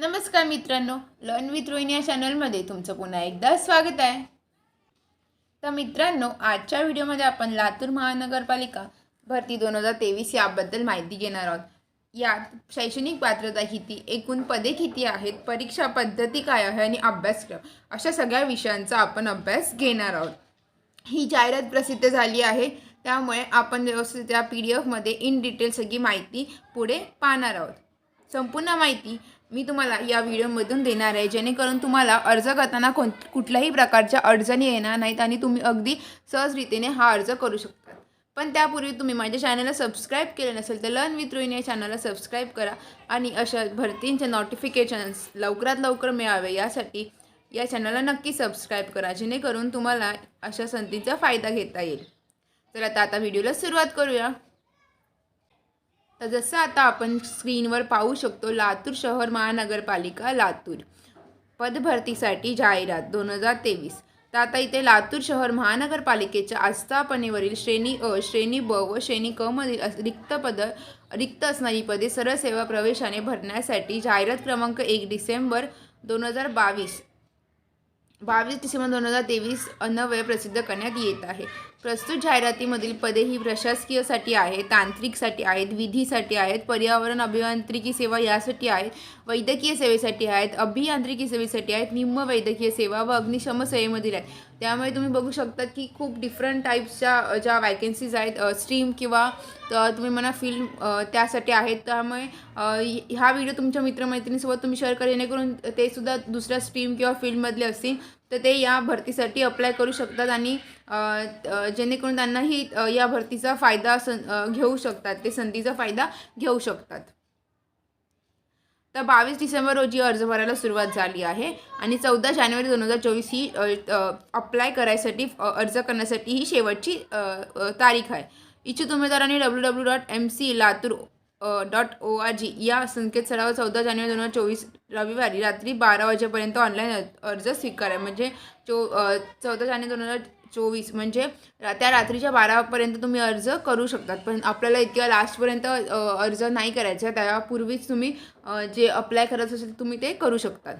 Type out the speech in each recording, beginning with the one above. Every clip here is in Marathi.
नमस्कार मित्रांनो लर्न विथ रोहिणी या चॅनलमध्ये तुमचं पुन्हा एकदा स्वागत आहे. तर मित्रांनो आजच्या व्हिडिओमध्ये आपण लातूर महानगरपालिका भरती दोन हजार तेवीस याबद्दल माहिती घेणार आहोत. यात शैक्षणिक पात्रता किती एकूण पदे किती आहेत परीक्षा पद्धती काय आहे आणि अभ्यासक्रम अशा सगळ्या विषयांचा आपण अभ्यास घेणार आहोत. ही जाहिरात प्रसिद्ध झाली आहे त्यामुळे आपण व्यवस्थित त्या पी डी एफमध्ये इन डिटेल सगळी माहिती पुढे पाहणार आहोत. संपूर्ण माहिती मी तुम्हाला या व्हिडिओमधून देणार आहे. जेणेकरून तुम्हाला अर्ज करताना कोण कुठल्याही प्रकारच्या अडचणी येणार नाहीत आणि तुम्ही अगदी सहजरीतीने हा अर्ज करू शकता. पण त्यापूर्वी तुम्ही माझ्या चॅनलला सबस्क्राईब केलं नसेल तर लर्न विथ रोहिणी या चॅनलला सबस्क्राईब करा आणि अशा भरतींचे नोटिफिकेशन्स लवकरात लवकर मिळावे यासाठी या चॅनलला नक्की सबस्क्राईब करा. जेणेकरून तुम्हाला अशा संधीचा फायदा घेता येईल. तर आता आता व्हिडिओला सुरुवात करूया. तर जसं आता आपण स्क्रीनवर पाहू शकतो लातूर शहर महानगरपालिका लातूर. पदभरतीसाठी जाहिरात दोन हजार तेवीस. तर आता इथे लातूर शहर महानगरपालिकेच्या आस्थापनेवरील श्रेणी अ श्रेणी ब व श्रेणी क मधील रिक्त पद रिक्त असणारी पदे सरळ सेवा प्रवेशाने भरण्यासाठी जाहिरात क्रमांक एक डिसेंबर दोन हजार बावीस. बावीस डिसेंबर दोन हजार तेवीस अन्वय प्रसिद्ध करण्यात येत आहे. प्रस्तुत जाहिरातीमधील पदे ही प्रशासकीयसाठी आहेत तांत्रिकसाठी आहेत विधीसाठी आहेत पर्यावरण अभियांत्रिकी सेवा यासाठी आहेत वैद्यकीय सेवेसाठी आहेत अभियांत्रिकी सेवेसाठी आहेत निम्न वैद्यकीय सेवा व अग्निशम सेवेमधील आहेत. त्यामुळे तुम्ही बघू शकता की खूप डिफरंट टाईप्सच्या ज्या वॅकन्सीज आहेत स्ट्रीम किंवा तुम्ही म्हणा फिल्म त्यासाठी आहेत. त्यामुळे हा व्हिडिओ तुमच्या मित्रमैत्रिणीसोबत तुम्ही शेअर करा जेणेकरून ते सुद्धा दुसऱ्या स्ट्रीम किंवा फील्डमधले असतील. तर ते या भरतीसाठी अप्लाय करू शकतात आणि जेणेकरून त्यांनाही या भरतीचा फायदा सं घेऊ शकतात. ते संधीचा फायदा घेऊ शकतात. तर बावीस डिसेंबर रोजी अर्ज भरायला सुरुवात झाली आहे आणि चौदा जानेवारी दोन हजार चोवीस ही अप्लाय करायसाठी अर्ज करण्यासाठी ही शेवटची तारीख आहे. इच्छुक उमेदवारांनी W W dot M C Latur dot O R G या संकेतस्थळावर चौदा जानेवारी दोन हजार चोवीस रविवारी रात्री बारा वाजेपर्यंत ऑनलाईन अर्ज स्वीकारा. म्हणजे चो चौदा जानेवारी दोन हजार चोवीस म्हणजे रा- त्या रात्रीच्या बारापर्यंत तुम्ही अर्ज करू शकतात. पण आपल्याला इतक्या लास्टपर्यंत अर्ज नाही करायचा. त्यापूर्वीच तुम्ही जे अप्लाय करत असेल तुम्ही ते करू शकतात.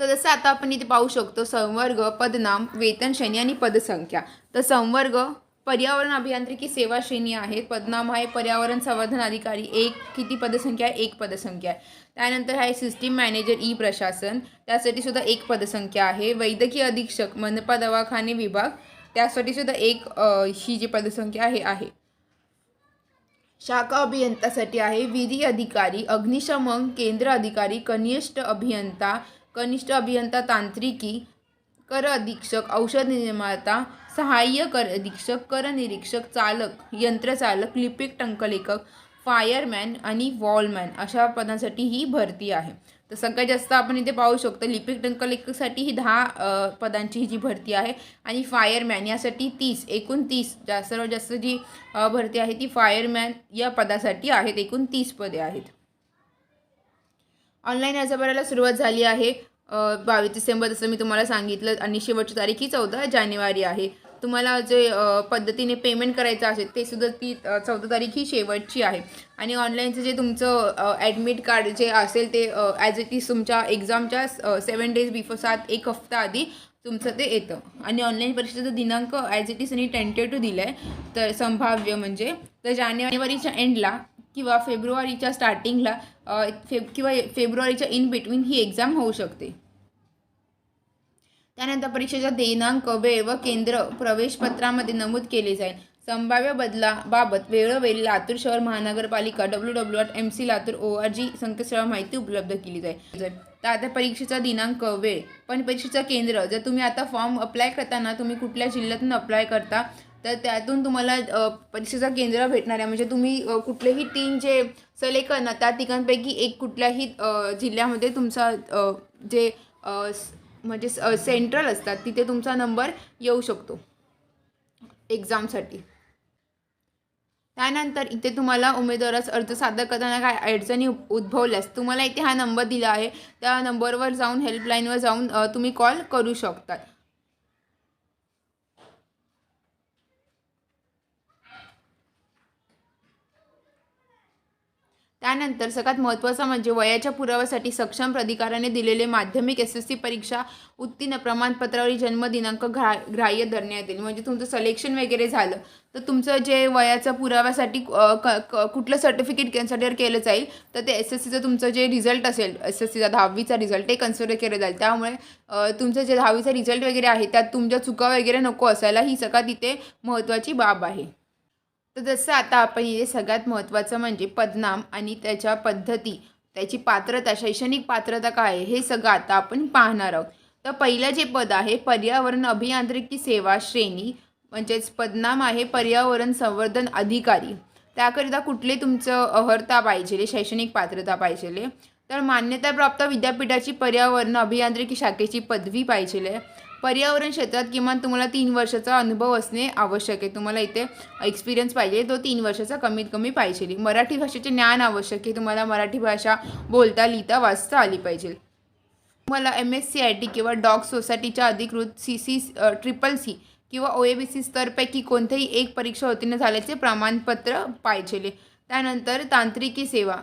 तर जसं आता आपण इथे पाहू शकतो संवर्ग पदनाम वेतन श्रेणी आणि पदसंख्या. तर संवर्ग पर्यावरण अभियांत्रिकी सेवा श्रेणी आहेत पदनाम आहे पर्यावरण संवर्धन अधिकारी. एक किती पदसंख्या आहे? एक पदसंख्या आहे. त्यानंतर आहे सिस्टीम मॅनेजर ई प्रशासन त्यासाठी सुद्धा एक पदसंख्या आहे. वैद्यकीय अधीक्षक मनपा दवाखाने विभाग. त्यासाठी सुद्धा एक ही जी पदसंख्या आहे आहे. शाखा अभियंतासाठी आहे. विधी अधिकारी अग्निशमन केंद्र अधिकारी कनिष्ठ अभियंता कनिष्ठ अभियंता तांत्रिकी कर अधीक्षक औषध निर्माता सहाय्य कर अधीक्षक कर निरीक्षक चालक यंत्रचालक लिपिक टंकलेखक फायरमॅन आणि वॉलमॅन अशा पदांसाठी ही भरती आहे. तर सगळ्यात जास्त आपण इथे पाहू शकतो लिपिक टंकलेखकसाठी ही दहा पदांची ही जी भरती आहे आणि फायरमॅन यासाठी तीस एकूण तीस जा सर्वात जास्त जी भरती आहे ती फायरमॅन या पदासाठी आहेत एकूण तीस पदे आहेत. ऑनलाईन अर्ज भरायला सुरुवात झाली आहे. बावीस डिसेंबर जसं मी तुम्हाला सांगितलं आणि शेवटची तारीख ही चौदा जानेवारी आहे. तुम्हाला जे पद्धतीने पेमेंट करायचं असेल ते सुद्धा ती चौदा तारीख ही शेवटची आहे. आणि ऑनलाईनचं जे तुमचं ॲडमिट कार्ड जे असेल ते ॲज इट इज तुमच्या एक्झामच्या सेवन डेज बिफोर सात एक हफ्ता आधी तुमचं ते येतं. आणि ऑनलाईन परीक्षेचा दिनांक ॲज इट इज त्यांनी टेंटेटिव्ह दिला आहे तर संभाव्य म्हणजे तर जानेवारीच्या एंडला किंवा फेब्रुवारीच्या स्टार्टिंगला फेब किंवा फेब्रुवारीच्या इन बिटवीन ही एक्झाम होऊ शकते. त्यानंतर परीक्षेचा दिनांक वेळ व केंद्र प्रवेशपत्रामध्ये नमूद केले जाईल. संभाव्य बदलाबाबत वेळोवेळी लातूर शहर महानगरपालिका W W dot M C Latur O R G संकेतस्थळावर माहिती उपलब्ध केली जाईल. तर आता परीक्षेचा दिनांक वेळ पण परीक्षेचं केंद्र जर तुम्ही आता फॉर्म अप्लाय करताना तुम्ही कुठल्या जिल्ह्यातून अप्लाय करता तर त्यातून तुम्हाला परीक्षेचा केंद्र भेटणार आहे. म्हणजे तुम्ही कुठलेही तीन जे सिलेक्ट करणार त्या ठिकाणपैकी एक कुठल्याही जिल्ह्यामध्ये तुमचा जे स- म्हणजे सेंट्रल असतात तिथे तुमचा नंबर येऊ शकतो एक्झामसाठी. त्यानंतर इथे तुम्हाला उमेदवारास अर्ज सादर करताना काय अडचणी उद्भवल्यास तुम्हाला इथे हा नंबर दिला आहे. त्या नंबरवर जाऊन हेल्पलाईनवर जाऊन तुम्ही कॉल करू शकतात. त्यानंतर सगळ्यात महत्त्वाचं म्हणजे वयाच्या पुराव्यासाठी सक्षम प्राधिकाराने दिलेले माध्यमिक एस एस सी परीक्षा उत्तीर्ण प्रमाणपत्रावरील जन्मदिनांक घ्रा ग्राह्य धरण्यात येईल. म्हणजे तुमचं सलेक्शन वगैरे झालं तर तुमचं जे वयाच्या पुराव्यासाठी क क कुठलं सर्टिफिकेट कन्सिडर केलं जाईल तर ते एस एस सीचं तुमचं जे रिझल्ट असेल एस एस सीचा दहावीचा रिझल्ट ते कन्सिडर केलं जाईल. त्यामुळे तुमचं जे दहावीचा रिझल्ट वगैरे आहे त्यात तुमच्या चुका वगैरे नको असायला ही सगळ्यात इथे महत्त्वाची बाब आहे. तर जसं आता आपण इथे सगळ्यात महत्त्वाचं म्हणजे पदनाम आणि त्याच्या पद्धती त्याची पात्रता शैक्षणिक पात्रता काय आहे हे सगळं आता आपण पाहणार आहोत. तर पहिलं जे पद आहे पर्यावरण अभियांत्रिकी सेवा श्रेणी म्हणजेच पदनाम आहे पर्यावरण संवर्धन अधिकारी. त्याकरिता कुठले तुमचं अर्हता पाहिजे शैक्षणिक पात्रता पाहिजे तर मान्यताप्राप्त विद्यापीठाची पर्यावरण अभियांत्रिकी शाखेची पदवी पाहिजे पर्यावरण क्षेत्रात किमान तुम्हाला तीन वर्षाचा अनुभव असणे आवश्यक आहे. तुम्हाला इथे एक्सपिरियन्स पाहिजे. तो तीन वर्षाचा कमीत कमी पाहिजे. मराठी भाषेचे ज्ञान आवश्यक आहे. तुम्हाला मराठी भाषा बोलता लिहिता वाचता आली पाहिजे. तुम्हाला M S C I T किंवा डॉग सोसायटीच्या अधिकृत सी सी ट्रिपल सी किंवा ओ ए बी सी स्तरपैकी कोणत्याही एक परीक्षा उत्तीर्ण झाल्याचे प्रमाणपत्र पाहिजे. त्यानंतर तांत्रिकी सेवा.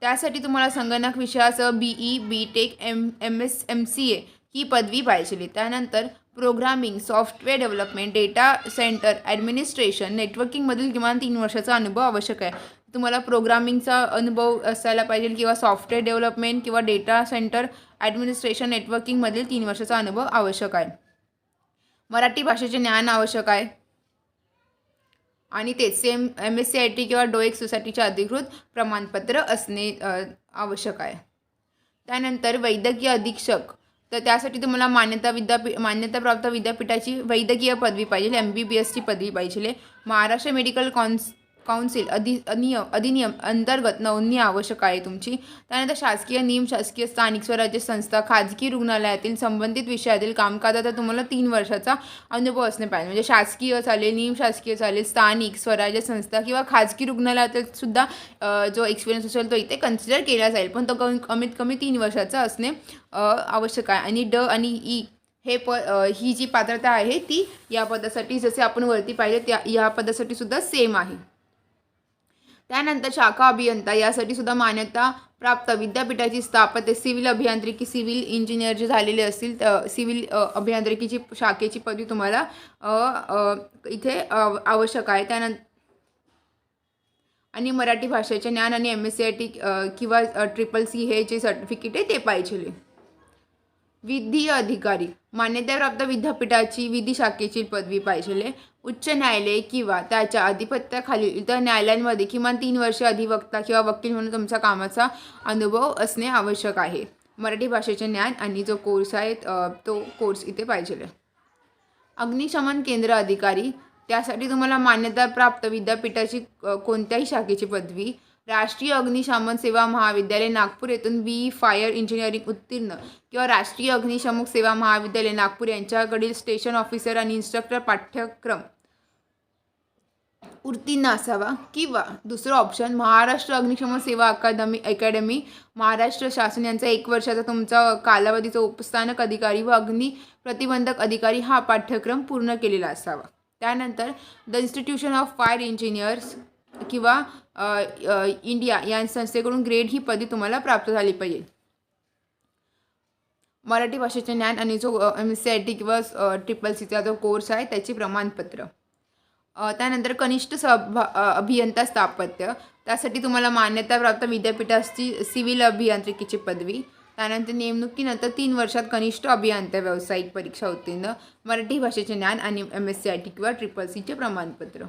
त्यासाठी तुम्हाला संगणक विषयासह B E B tech M M S M C A ही पदवी पाहिजे त्यानंतर programming software development data centre administration नेटवर्किंगमधील किमान तीन वर्षाचा अनुभव आवश्यक आहे. तुम्हाला प्रोग्रामिंगचा अनुभव असायला पाहिजे किंवा सॉफ्टवेअर डेव्हलपमेंट किंवा डेटा सेंटर ॲडमिनिस्ट्रेशन नेटवर्किंगमधील तीन वर्षाचा अनुभव आवश्यक आहे. मराठी भाषेचे ज्ञान आवश्यक आहे. आणि ते same M S C I T किंवा डोएक सोसायटीचे अधिकृत प्रमाणपत्र असणे आवश्यक आहे. त्यानंतर वैद्यकीय अधीक्षक तर त्यासाठी तुम्हाला मान्यता विद्यापी मान्यताप्राप्त विद्यापीठाची वैद्यकीय पदवी पाहिजे एम बी बी एसची पदवी पाहिजे. महाराष्ट्र मेडिकल कॉन्स काउन्सिल अधि नियम अधिनियम अंतर्गत नोंदणी आवश्यक आहे तुमची. त्यानंतर शासकीय नियम शासकीय स्थानिक स्वराज्य संस्था खाजगी रुग्णालयातील संबंधित विषयातील कामकाजाचा तुम्हाला तीन वर्षाचा अनुभव असणे पाहिजे. म्हणजे शासकीय चालेल नियम शासकीय चालेल स्थानिक स्वराज्य संस्था किंवा खाजगी रुग्णालयातील सुद्धा जो एक्सपिरियन्स असेल तो इथे कन्सिडर केला जाईल. पण तो कमी कमीत कमी तीन वर्षाचा असणे आवश्यक आहे. आणि ड आणि ई हे प ही जी पात्रता आहे ती या पदासाठी जसे आपण वरती पाहिजे त्या या पदासाठी सुद्धा सेम आहे. त्यानंतर शाखा अभियंता यासाठी सुद्धा मान्यता प्राप्त विद्यापीठाची स्थापत्य सिव्हिल अभियांत्रिकी सिव्हिल इंजिनियर जे झालेले असतील तर सिव्हिल अभियांत्रिकीची शाखेची पदवी तुम्हाला इथे आवश्यक आहे. त्यानंतर आणि मराठी भाषेचे ज्ञान आणि M S C I T किंवा ट्रिपल सी हे जे सर्टिफिकेट आहे ते पाहिजे. विधी अधिकारी मान्यताप्राप्त विद्यापीठाची विधी शाखेची पदवी पाहिजे. उच्च न्यायालय किंवा त्याच्या अधिपत्याखालील इतर न्यायालयांमध्ये किमान तीन वर्षे अधिवक्ता किंवा वकील म्हणून तुमच्या कामाचा अनुभव असणे आवश्यक आहे. मराठी भाषेचे ज्ञान आणि जो कोर्स आहे तो कोर्स इथे पाहिजे. अग्निशमन केंद्र अधिकारी त्यासाठी तुम्हाला मान्यताप्राप्त विद्यापीठाची कोणत्याही शाखेची पदवी राष्ट्रीय अग्निशमन सेवा महाविद्यालय नागपूर येथून बी फायर इंजिनिअरिंग उत्तीर्ण किंवा राष्ट्रीय अग्निशमक सेवा महाविद्यालय नागपूर यांच्याकडील स्टेशन ऑफिसर आणि इन्स्ट्रक्टर पाठ्यक्रम उत्तीर्ण असावा. किंवा दुसरं ऑप्शन महाराष्ट्र अग्निशमन सेवा अकादमी अकॅडमी महाराष्ट्र शासन यांचा एक वर्षाचा तुमचा कालावधीचा उपस्थानक अधिकारी व अग्नि प्रतिबंधक अधिकारी हा पाठ्यक्रम पूर्ण केलेला असावा. त्यानंतर the institution of fire engineers किंवा इंडिया या संस्थेकडून ग्रेड ही पदवी तुम्हाला प्राप्त झाली पाहिजे. मराठी भाषेचे ज्ञान आणि जो M S C I T किंवा ट्रिपल सीचा जो कोर्स आहे त्याची प्रमाणपत्र. त्यानंतर कनिष्ठ सभा अभियंता स्थापत्य. त्यासाठी तुम्हाला मान्यताप्राप्त विद्यापीठाची सिव्हिल अभियांत्रिकीची पदवी. त्यानंतर नेमणुकीनंतर तीन वर्षात कनिष्ठ अभियंता व्यावसायिक परीक्षा उत्तीर्ण. मराठी भाषेचे ज्ञान आणि M S C I T किंवा ट्रिपल सीचे प्रमाणपत्र.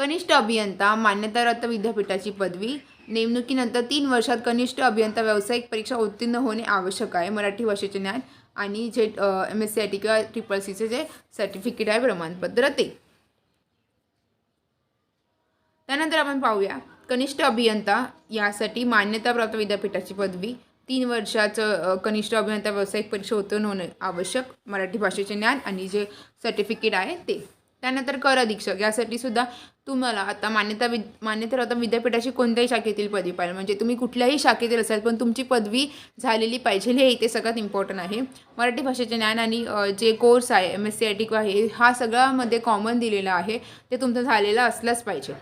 कनिष्ठ अभियंता मान्यताप्राप्त विद्यापीठाची पदवी नेमणुकीनंतर तीन वर्षात कनिष्ठ अभियंता व्यावसायिक परीक्षा उत्तीर्ण होणे आवश्यक आहे. मराठी भाषेचे ज्ञान आणि जे M S C I T किंवा ट्रिपल सीचे जे सर्टिफिकेट आहे प्रमाणपत्र ते. त्यानंतर आपण पाहूया. कनिष्ठ अभियंता यासाठी मान्यताप्राप्त विद्यापीठाची पदवी तीन वर्षाचं कनिष्ठ अभियंता व्यावसायिक परीक्षा उत्तीर्ण होणे आवश्यक मराठी भाषेचे ज्ञान आणि जे सर्टिफिकेट आहे ते. त्यानंतर कर अधीक्षक यासाठी सुद्धा तुम्हाला आता मान्यता विद मान्यताप्राप्त विद्यापीठाची कोणत्याही शाखेतील पदवी पाहिजे. म्हणजे तुम्ही कुठल्याही शाखेतील असाल पण तुमची पदवी झालेली पाहिजे. हे इथे सगळ्यात इम्पॉर्टंट आहे. मराठी भाषेचे ज्ञान आणि जे कोर्स आहे M S C I T हा सगळ्यामध्ये कॉमन दिलेला आहे. ते तुमचं झालेलं असलंच पाहिजे.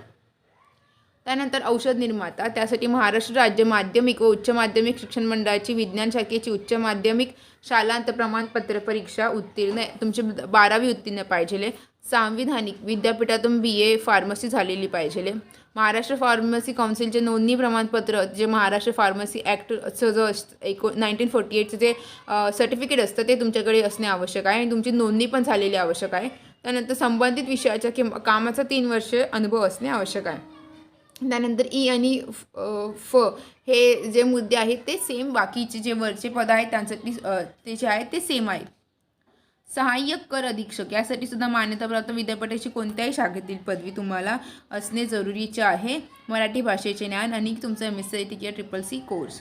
त्यानंतर औषध निर्माता त्यासाठी महाराष्ट्र राज्य माध्यमिक व उच्च माध्यमिक शिक्षण मंडळाची विज्ञान शाखेची उच्च माध्यमिक शालांत प्रमाणपत्र परीक्षा उत्तीर्ण तुमची बारावी उत्तीर्ण पाहिजेले. सांविधानिक विद्यापीठातून बी ए फार्मसी झालेली पाहिजेले. महाराष्ट्र फार्मसी काउन्सिलचे नोंदणी प्रमाणपत्र जे महाराष्ट्र फार्मसी ॲक्टचं जो असतं एको नाईन्टीन फोर्टी एटचं जे सर्टिफिकेट असतं ते तुमच्याकडे असणे आवश्यक आहे आणि तुमची नोंदणी पण झालेली आवश्यक आहे. त्यानंतर संबंधित विषयाच्या किंवा कामाचा तीन वर्ष अनुभव असणे आवश्यक आहे. त्यानंतर ई आणि फ फ हे जे मुद्दे आहेत ते सेम बाकीचे जे वरचे पद आहेत त्यांसाठी ते जे आहेत ते सेम आहेत. सहाय्यक कर अधीक्षक यासाठी सुद्धा मान्यताप्राप्त विद्यापीठाची कोणत्याही शाखेतील पदवी तुम्हाला असणे जरुरीचे आहे. मराठी भाषेचे ज्ञान आणि तुमचं M S C I T किंवा ट्रिपल सी कोर्स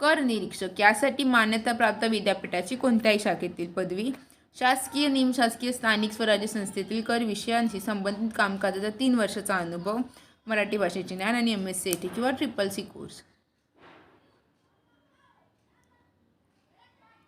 कर निरीक्षक यासाठी मान्यताप्राप्त विद्यापीठाची कोणत्याही शाखेतील पदवी. शासकीय निमशासकीय स्थानिक स्वराज्य संस्थेतील कर विषयांशी संबंधित कामकाजाचा तीन वर्षाचा अनुभव. मराठी भाषेचे ज्ञान आणि M S C I T किंवा ट्रिपल सी कोर्स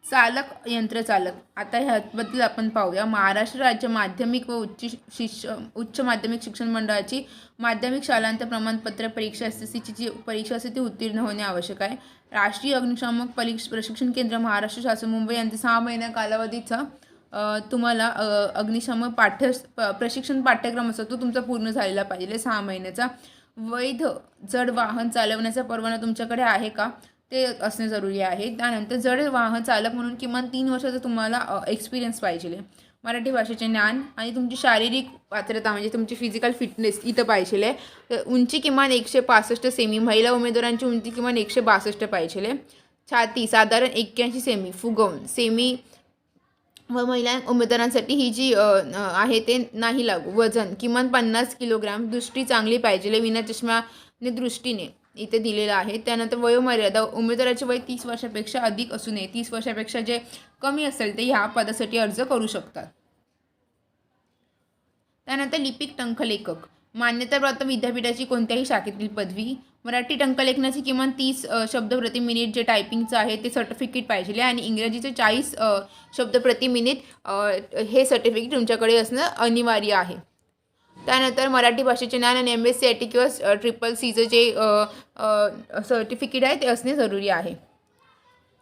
चालक यंत्रचालक. आता ह्याबद्दल आपण पाहूया. महाराष्ट्र राज्य माध्यमिक व उच्च शिक्ष उच्च माध्यमिक शिक्षण मंडळाची माध्यमिक शालांत प्रमाणपत्र परीक्षा एस एस सीची जी परीक्षा असते ती उत्तीर्ण होणे आवश्यक आहे. राष्ट्रीय अग्निशामक परीक्ष प्रशिक्षण केंद्र महाराष्ट्र शासन मुंबई यांचे सहा महिन्या कालावधीचा तुम्हाला अग्निशमन पाठ्य प्रशिक्षण पाठ्यक्रम असतो तो तुमचा पूर्ण झालेला पाहिजे. सहा महिन्याचा. वैध जड वाहन चालवण्याचा परवाना तुमच्याकडे आहे का? ते असणे जरुरी आहे. त्यानंतर जड वाहन चालक म्हणून किमान तीन वर्षाचा तुम्हाला एक्सपिरियन्स पाहिजे. मराठी भाषेचे ज्ञान आणि तुमची शारीरिक पात्रता म्हणजे तुमची फिजिकल फिटनेस इथं पाहिजे. तर उंची किमान एकशे पासष्ट सेमी महिला उमेदवारांची उंची किमान एकशे बासष्ट पाहिजे. छाती साधारण एक्क्याऐंशी सेमी फुगवून सेमी व महिला उमेदवारांसाठी ही जी आहे ते नाही लागू. वजन किमान पन्नास किलोग्राम दृष्टी चांगली पाहिजे विना चष्म्याने दृष्टीने इथे दिलेलं आहे. त्यानंतर वयोमर्यादा उमेदवाराचे वय तीस वर्षापेक्षा अधिक असू नये. तीस वर्षापेक्षा जे कमी असेल ते ह्या पदासाठी अर्ज करू शकतात. त्यानंतर लिपिक टंखलेखक मान्यताप्राप्त विद्यापीठाची कोणत्याही शाखेतील पदवी मराठी टंकलेखनाचे किमान तीस शब्द प्रति मिनिट जे टायपिंगचं आहे ते सर्टिफिकेट पाहिजे आणि इंग्रजीचे चाळीस शब्द प्रति मिनिट हे सर्टिफिकेट तुमच्याकडे असणं अनिवार्य आहे. त्यानंतर मराठी भाषेचे ज्ञान आणि M S C I T किंवा ट्रिपल सीचं जे सर्टिफिकेट आहे ते असणे जरुरी आहे.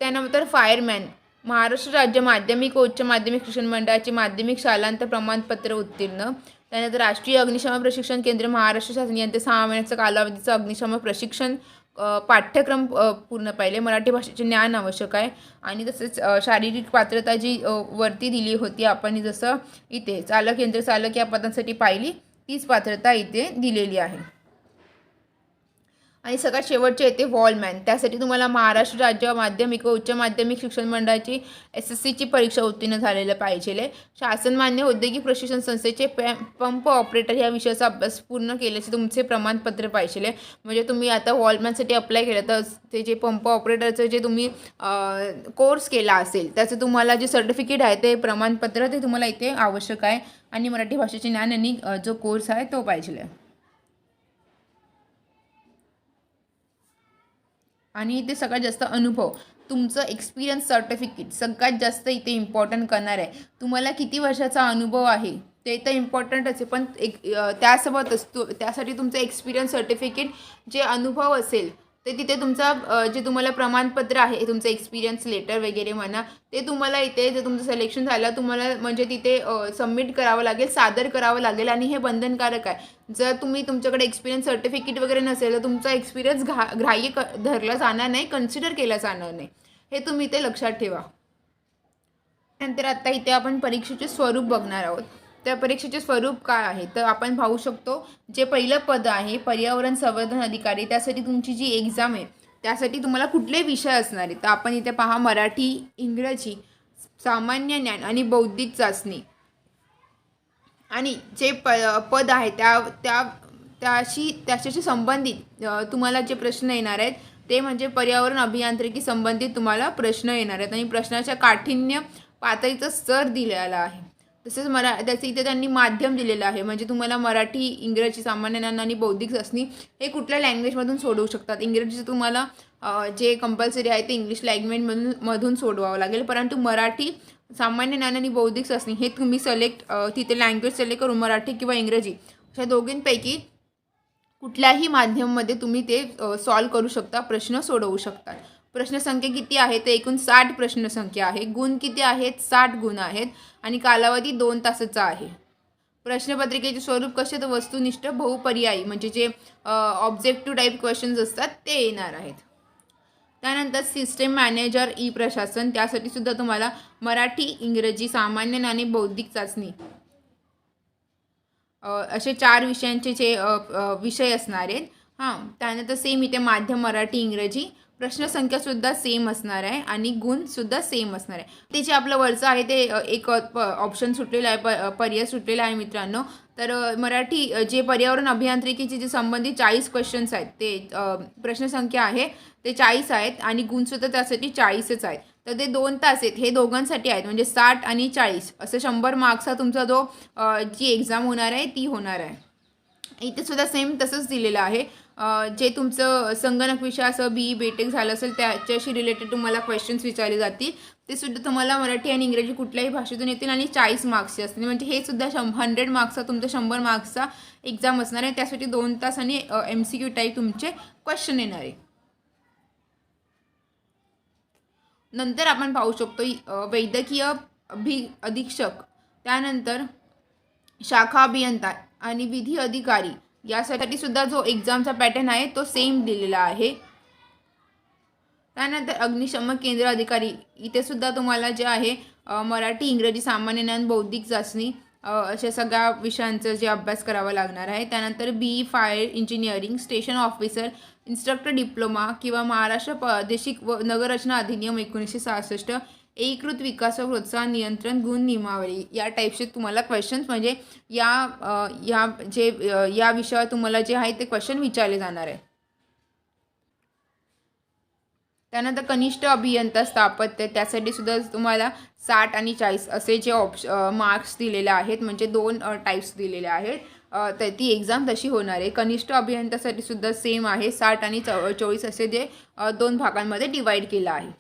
त्यानंतर फायरमॅन महाराष्ट्र राज्य माध्यमिक व उच्च माध्यमिक शिक्षण मंडळाचे माध्यमिक शालांत प्रमाणपत्र उत्तीर्ण त्यानंतर राष्ट्रीय अग्निशमन प्रशिक्षण केंद्र महाराष्ट्र शासन यांचे सहा महिन्याचा कालावधीचं अग्निशमन प्रशिक्षण पाठ्यक्रम पूर्ण पाहिले. मराठी भाषेचे ज्ञान आवश्यक आहे. आणि तसेच शारीरिक पात्रता जी वरती दिली होती आपण जसं इथे चालक यंत्र चालक या पदांसाठी पाहिली तीच पात्रता इथे दिलेली आहे. आणि सगळ्यात शेवटचे येते वॉलमॅन. त्यासाठी तुम्हाला महाराष्ट्र राज्य माध्यमिक व उच्च माध्यमिक शिक्षण मंडळाची एस एस सीची परीक्षा उत्तीर्ण झालेलं पाहिजे शासनमान्य औद्योगिक प्रशिक्षण संस्थेचे पॅ पंप ऑपरेटर ह्या विषयाचा अभ्यास पूर्ण केल्याचे तुमचे प्रमाणपत्र पाहिजे म्हणजे तुम्ही आता वॉलमॅनसाठी अप्लाय केलं तर ते जे पंप ऑपरेटरचं जे तुम्ही कोर्स केला असेल त्याचं तुम्हाला जे सर्टिफिकेट आहे ते प्रमाणपत्र ते तुम्हाला इथे आवश्यक आहे. आणि मराठी भाषेचे ज्ञान आणि जो कोर्स आहे तो पाहिजे आणि इथे सगळ्यात जास्त अनुभव. तुमचं एक्सपिरियन्स सर्टिफिकेट सगळ्यात जास्त इथे इम्पॉर्टंट करणार आहे. तुम्हाला किती वर्षाचा अनुभव आहे? ते तर इम्पॉर्टंटच आहे पण एक त्यासोबतच तू त्यासाठी तुमचं एक्सपिरियन्स सर्टिफिकेट जे अनुभव असेल ते तिथे तुमचा जे तुम्हाला प्रमाणपत्र आहे तुमचं एक्सपिरियन्स लेटर वगैरे म्हणा ते तुम्हाला इथे जर तुमचं सिलेक्शन झालं तुम्हाला म्हणजे तिथे सबमिट करावं लागेल सादर करावं लागेल आणि हे बंधनकारक आहे. जर तुम्ही तुमच्याकडे एक्सपिरियन्स सर्टिफिकेट वगैरे नसेल तर तुमचा एक्सपिरियन्स घा ग्राह्य क धरला जाणार नाही कन्सिडर केला जाणार नाही. हे तुम्ही इथे लक्षात ठेवा. नंतर आता इथे आपण परीक्षेचे स्वरूप बघणार आहोत. त्या परीक्षेचे स्वरूप काय आहे? तर आपण पाहू शकतो जे पहिलं पद आहे पर्यावरण संवर्धन अधिकारी त्यासाठी तुमची जी एक्झाम आहे त्यासाठी तुम्हाला कुठले विषय असणार आहे तर आपण इथे पहा मराठी इंग्रजी सामान्य ज्ञान आणि बौद्धिक चाचणी. आणि जे प पद आहे त्या त्या त्याशी त्याच्याशी संबंधित तुम्हाला जे प्रश्न येणार आहेत ते म्हणजे पर्यावरण अभियांत्रिकी संबंधित तुम्हाला प्रश्न येणार आहेत. आणि प्रश्नाच्या काठिण्य पातळीचा स्तर दिलेला आहे. तसेच मरा त्याचं इथे त्यांनी माध्यम दिलेलं आहे. म्हणजे तुम्हाला मराठी इंग्रजी सामान्य ज्ञान आणि बौद्धिक असणी हे कुठल्या लँग्वेजमधून सोडवू शकतात? इंग्रजीचं तुम्हाला जे कंपल्सरी आहे ते इंग्लिश लँग्वेजमधून मधून सोडवावं लागेल. परंतु मराठी सामान्य ज्ञान आणि बौद्धिक असणी हे तुम्ही सिलेक्ट तिथे लँग्वेज सिलेक्ट करून मराठी किंवा इंग्रजी अशा दोघींपैकी कुठल्याही माध्यमामध्ये तुम्ही ते सॉल्व करू शकता प्रश्न सोडवू शकता. प्रश्नसंख्या किती आहे? तर एकूण साठ प्रश्नसंख्या आहे. गुण किती आहेत? साठ गुण आहेत. आणि कालावधी दोन तासाचा आहे. प्रश्नपत्रिकेचे स्वरूप कसे तर वस्तुनिष्ठ बहुपर्यायी म्हणजे जे ऑब्जेक्टिव्ह टाईप क्वेश्चन्स असतात ते येणार आहेत. त्यानंतर सिस्टेम मॅनेजर ई प्रशासन त्यासाठी सुद्धा तुम्हाला मराठी इंग्रजी सामान्य आणि बौद्धिक चाचणी. असे चार विषयांचे जे विषय असणार आहेत. हां. त्यानंतर सेम इथे माध्यम मराठी इंग्रजी. प्रश्नसंख्यासुद्धा सेम असणार आहे आणि गुणसुद्धा सेम असणार आहे. ते जे आपलं वरचं आहे ते एक ऑप्शन सुटलेलं आहे प पर्याय सुटलेला आहे मित्रांनो. तर मराठी जे पर्यावरण अभियांत्रिकीचे जे संबंधित चाळीस क्वेश्चन्स आहेत ते प्रश्नसंख्या आहे ते चाळीस आहेत आणि गुणसुद्धा त्यासाठी चाळीसच आहेत. तर ते दोन तास आहेत हे दोघांसाठी आहेत म्हणजे साठ आणि चाळीस. असं शंभर मार्क्सचा तुमचा जो जी एक्झाम होणार आहे ती होणार आहे. इथे सुद्धा सेम तसंच दिलेलं आहे. जे तुमचं संगणक विषय असं बी बेटेक झालं असेल त्याच्याशी रिलेटेड तुम्हाला क्वेश्चन्स विचारले जातील. ते सुद्धा तुम्हाला मराठी आणि इंग्रजी कुठल्याही भाषेतून येतील आणि चाळीस मार्क्सचे असतील. म्हणजे हे सुद्धा शं हंड्रेड मार्क्सचा तुमचा शंभर मार्क्सचा एक्झाम असणार आहे. त्यासाठी दोन तास आणि एम सी क्यू टाईप तुमचे क्वेश्चन येणार आहे. नंतर आपण पाहू शकतो वैद्यकीय अभि अधीक्षक. त्यानंतर शाखा अभियंता. आणि विधी अधिकारी. यासाठी सुद्धा जो एक्झामचा पॅटर्न आहे तो सेम दिलेला आहे. त्यानंतर अग्निशमन केंद्र अधिकारी. इथे सुद्धा तुम्हाला जे आहे मराठी इंग्रजी सामान्य ज्ञान बौद्धिक चाचणी अशा सगळ्या विषयांचं जे अभ्यास करावा लागणार आहे. त्यानंतर B fire engineering station officer instructor diploma किंवा महाराष्ट्र प्रादेशिक व नगररचना अधिनियम एकोणीसशे सहासष्ट एकीकृत विकास व प्रोत्साहन नियंत्रण गुण नियमावली. या टाईपचे तुम्हाला क्वेश्चन्स म्हणजे या या जे या विषयावर तुम्हाला जे आहे ते क्वेश्चन विचारले जाणार आहे. त्यानंतर कनिष्ठ अभियंता स्थापत्य त्यासाठी सुद्धा तुम्हाला साठ आणि चाळीस असे जे ऑप्श मार्क्स दिलेले आहेत म्हणजे दोन टाईप्स दिलेले आहेत. तर ती एक्झाम तशी होणार आहे. कनिष्ठ अभियंत्यासाठी सुद्धा सेम आहे. साठ आणि चौ चोवीस असे जे दोन भागांमध्ये डिवाईड केलं आहे.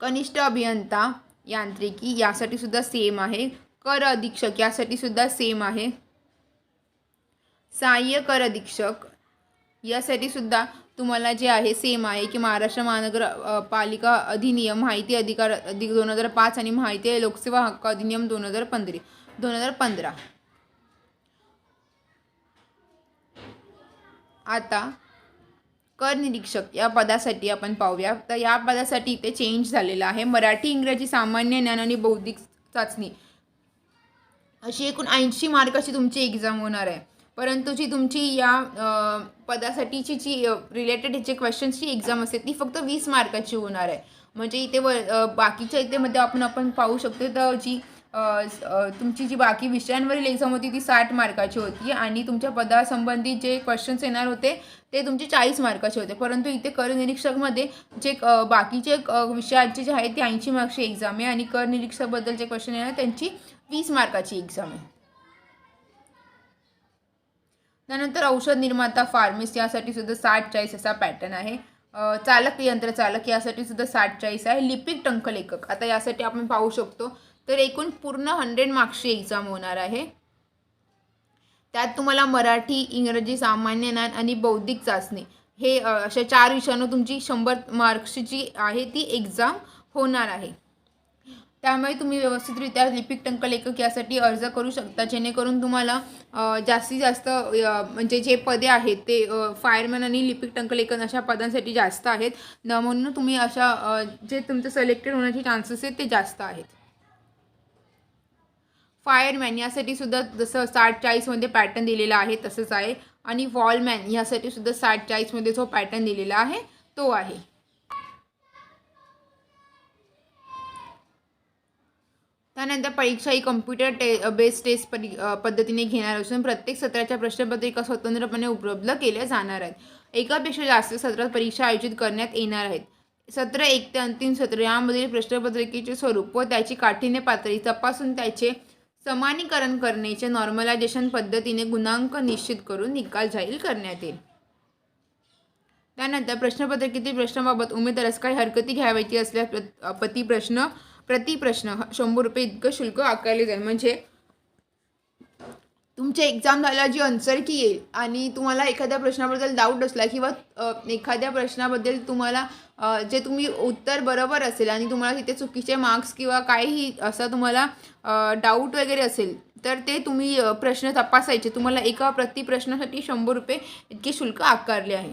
कनिष्ठ अभियंता यांत्रिकी यासाठी सुद्धा सेम आहे. कर अधीक्षक यासाठी सुद्धा सेम आहे. सहाय्य कर अधीक्षक यासाठी सुद्धा तुम्हाला जे आहे सेम आहे की महाराष्ट्र महानगर पालिका अधिनियम माहिती अधिकार अधिक दोन हजार पाच आणि माहिती लोकसेवा हक्क अधिनियम दोन हजार पंधरा दोन हजार पंधरा. आता कर निरीक्षक या पदासाठी आपण पाहूया. तर या पदासाठी इथे चेंज झालेलं आहे. मराठी इंग्रजी सामान्य ज्ञान आणि बौद्धिक चाचणी. अशी एकूण ऐंशी मार्काची तुमची एक्झाम होणार आहे. परंतु जी तुमची या पदासाठीची जी रिलेटेड जे क्वेश्चन्सची एक्झाम असते ती फक्त वीस मार्काची होणार आहे. म्हणजे इथे व बाकीच्या इथेमध्ये आपण आपण पाहू शकतो. तर जी तुमची जी बाकी विषयांवरील एक्झाम होती ती साठ मार्काची होती आणि तुमच्या पदासंबंधित जे क्वेश्चन्स येणार होते ते तुमचे चाळीस मार्काचे होते. परंतु इथे कर निरीक्षकमध्ये जे बाकीचे विषयांचे विषयाचे जे आहेत ते ऐंशी मार्क्सची एक्झाम आहे आणि कर निरीक्षकबद्दल जे क्वेश्चन येणार त्यांची वीस मार्काची एक्झाम आहे. त्यानंतर औषध निर्माता फार्मिस्ट यासाठी सुद्धा साठ चाळीस असा पॅटर्न आहे. चालक यंत्र चालक यासाठी सुद्धा साठ चाळीस आहे. लिपिक टंकलेखक. आता यासाठी आपण पाहू शकतो तर एकूण पूर्ण हंड्रेड मार्क्सची एक्झाम होणार आहे. त्यात तुम्हाला मराठी इंग्रजी सामान्य ज्ञान आणि बौद्धिक चाचणी हे अशा चार विषयांवर तुमची शंभर मार्क्सची जी आहे ती एक्झाम होणार आहे. त्यामुळे तुम्ही व्यवस्थितरित्या लिपिक टंक लेखक यासाठी अर्ज करू शकता जेणेकरून तुम्हाला जास्तीत जास्त म्हणजे जे पदे आहेत ते फायरमॅन आणि लिपिक टंक लेखन अशा पदांसाठी जास्त आहेत. न म्हणून तुम्ही अशा जे तुमचं सिलेक्टेड होण्याचे चान्सेस आहेत ते जास्त आहेत. फायरमॅन यासाठी सुद्धा जसं साठ चाळीसमध्ये पॅटर्न दिलेला आहे तसंच आहे. आणि वॉलमॅन यासाठी सुद्धा साठ चाळीसमध्ये जो पॅटर्न दिलेला आहे तो आहे. त्यानंतर परीक्षा ही कम्प्युटर टे बेस्ड टेस्ट परी पद्धतीने घेणार असून प्रत्येक सत्राच्या प्रश्नपत्रिका स्वतंत्रपणे उपलब्ध केल्या जाणार आहेत. एकापेक्षा जास्त सत्रात परीक्षा आयोजित करण्यात येणार आहेत. सत्र एक ते अंतिम सत्र यामधील प्रश्नपत्रिकेचे स्वरूप व त्याची काठीण्य पातळी तपासून त्याचे समानीकरण करण्याचे नॉर्मलायझेशन पद्धतीने गुणांक निश्चित करून निकाल जाहीर करण्यात येईल. त्यानंतर प्रश्नपत्रिकेतील प्रश्नाबाबत उमेदवारास काही हरकती घ्यावयाची असल्यास प्र प्रति प्रश्न प्रति प्रश्न शंभर रुपये इतकं शुल्क आकारले जाईल. म्हणजे तुमच्या एक्झाम झाला जी आन्सर की येईल आणि तुम्हाला एखाद्या प्रश्नाबद्दल डाऊट असला किंवा एखाद्या प्रश्नाबद्दल तुम्हाला जे तुम्ही उत्तर बरोबर असेल आणि तुम्हाला तिथे चुकीचे मार्क्स किंवा काहीही असा तुम्हाला डाऊट वगैरे असेल तर ते तुम्ही प्रश्न तपासायचे. तुम्हाला एका प्रतिप्रश्नासाठी शंभर रुपये इतके शुल्क आकारले आहे.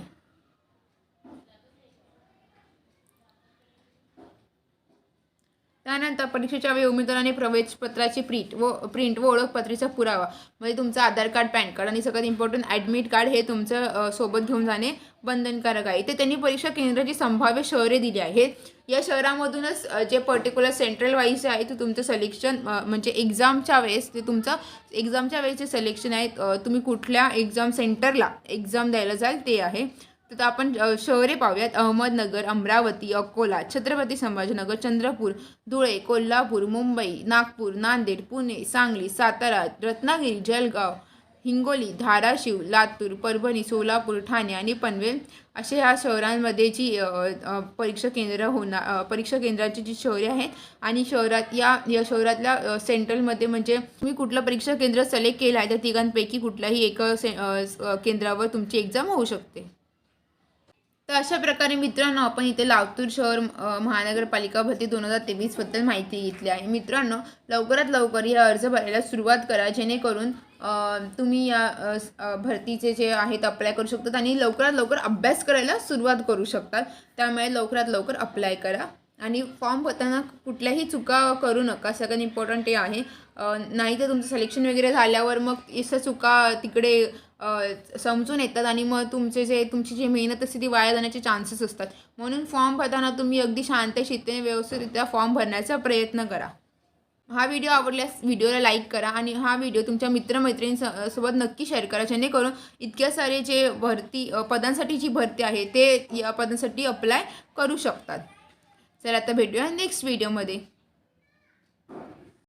त्यानंतर परीक्षेच्या वेळी उमेदवाराने प्रवेशपत्राची प्रिंट व प्रिंट व ओळखपत्रीचा पुरावा म्हणजे तुमचं आधार कार्ड पॅन कार्ड आणि सगळ्यात इम्पॉर्टंट ॲडमिट कार्ड हे तुमचं सोबत घेऊन जाणे बंधनकारक आहे. ते त्यांनी परीक्षा केंद्राची संभाव्य शहरे दिली आहेत. या शहरामधूनच जे पर्टिक्युलर सेंट्रल वाईज आहे ते तुमचं सलेक्शन म्हणजे एक्झामच्या वेळेस ते तुमचं एक्झामच्या वेळेस जे सिलेक्शन आहे तुम्ही कुठल्या एक्झाम सेंटरला एक्झाम द्यायला जाल ते आहे. तर आपण शहरे पाहूयात. अहमदनगर अमरावती अकोला छत्रपती संभाजीनगर चंद्रपूर धुळे कोल्हापूर मुंबई नागपूर नांदेड पुणे सांगली सातारा रत्नागिरी जळगाव हिंगोली धाराशिव लातूर परभणी सोलापूर ठाणे आणि पनवेल असे ह्या शहरांमध्ये जी परीक्षा केंद्र होणार परीक्षा केंद्राची जी शहरे आहेत आणि शहरात या या शहरातल्या सेंट्रलमध्ये म्हणजे तुम्ही कुठलं परीक्षा केंद्र सिलेक्ट केलं आहे त्या तिघांपैकी कुठल्याही एका से केंद्रावर तुमची एक्झाम होऊ शकते. तर अशा प्रकारे मित्रांनो आपण इथे लातूर शहर महानगरपालिका भरती दोन हजार तेवीसबद्दल माहिती घेतली आहे. मित्रांनो लवकरात लवकर या अर्ज भरायला सुरुवात करा जेणेकरून तुम्ही या भरतीचे जे आहेत अप्लाय करू शकतात आणि लवकरात लवकर अभ्यास करायला सुरुवात करू शकतात. त्यामुळे लवकरात लवकर अप्लाय करा. आणि फॉर्म भरताना कुठल्याही चुका करू नका सगळ्यात इम्पॉर्टंट ते आहे. नाही तर तुमचं सिलेक्शन वगैरे झाल्यावर मग इसं चुका तिकडे समजून येतात आणि मग तुमचे जे तुमची जी मेहनत असते ती वाया जाण्याचे चान्सेस असतात. म्हणून फॉर्म भरताना तुम्ही अगदी शांत शिस्तीने व्यवस्थितरित्या फॉर्म भरण्याचा प्रयत्न करा. हा व्हिडिओ आवडल्यास व्हिडिओला लाईक करा आणि हा व्हिडिओ तुमच्या मित्रमैत्रिणींसोबत नक्की शेअर करा. जेणेकरून इतक्या सारे जे भरती पदांसाठी जी भरती आहे ते या पदांसाठी अप्लाय करू शकतात. चला आता भेटूया नेक्स्ट व्हिडिओमध्ये